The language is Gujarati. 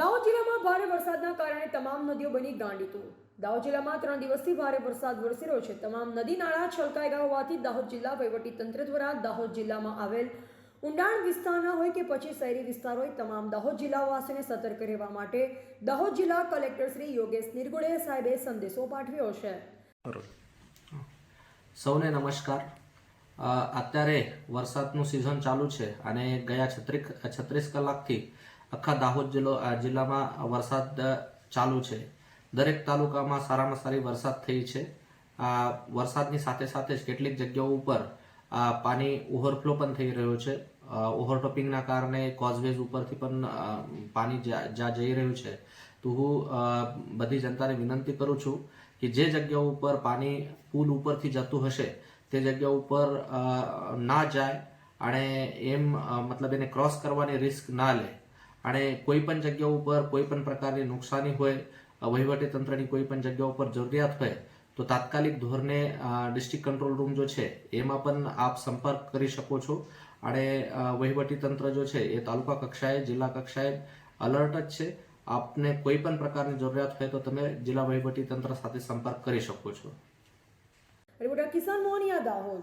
દાહોદ જિલ્લામાં ભારે વરસાદના કારણે તમામ નદીઓ બની ગાંડીતુર દાહોદ જિલ્લામાં ત્રણ દિવસથી ભારે વરસાદ વરસી રહ્યો છે. તમામ નદી નાળા છલકાઈ ગયા હોવાથી દાહોદ જિલ્લા તંત્ર દ્વારા દાહોદ જિલ્લામાં આવેલ ઊંડાણ વિસ્તારના હોય કે પછી શહેરી વિસ્તાર હોય, તમામ દાહોદ જિલ્લાવાસીઓને સતર્ક રહેવા માટે દાહોદ જિલ્લા કલેક્ટર શ્રી યોગેશ નિરગુડે સાહેબે સંદેશો પાઠવ્યો છે. સૌને નમસ્કાર. અત્યારે વરસાદનું સિઝન ચાલુ છે અને ગયા છત્રીસ છત્રીસ કલાકથી આખા દાહોદ જિલ્લો જિલ્લામાં વરસાદ ચાલુ છે. દરેક તાલુકામાં સારામાં સારી વરસાદ થઈ છે. વરસાદની સાથે સાથે જ કેટલીક જગ્યાઓ ઉપર પાણી ઓવરફ્લો પણ થઈ રહ્યો છે. ઓવરટોપિંગના કારણે કોઝવેઝ ઉપરથી પણ પાણી જ્યાં જઈ રહ્યું છે. તો હું બધી જનતાને વિનંતી કરું છું કે જે જગ્યાઓ ઉપર પાણી પુલ ઉપરથી જતું હશે, તે જગ્યા ઉપર ના જાય અને એમ મતલબ એને ક્રોસ કરવાની રિસ્ક ના લે. અને કોઈ પણ જગ્યા ઉપર કોઈ પણ પ્રકારની નુકસાની હોય વહીવટી તંત્રની કોઈ પણ જગ્યા ઉપર જરૂરિયાત હોય, તો તાત્કાલિક ધોરણે ડિસ્ટ્રિક્ટ કંટ્રોલ રૂમ જો છે, એમાં પણ આપ સંપર્ક કરી શકો છો. અને વહીવટી તંત્ર જો છે, એ તાલુકા કક્ષાએ, જિલ્લા કક્ષાએ અલર્ટ જ છે. આપને કોઈ પણ પ્રકારની જરૂરિયાત હોય તો તમે જિલ્લા વહીવટી તંત્ર સાથે સંપર્ક કરી શકો છો. રિપોર્ટર કિસાન મોહનિયા દાહોદ.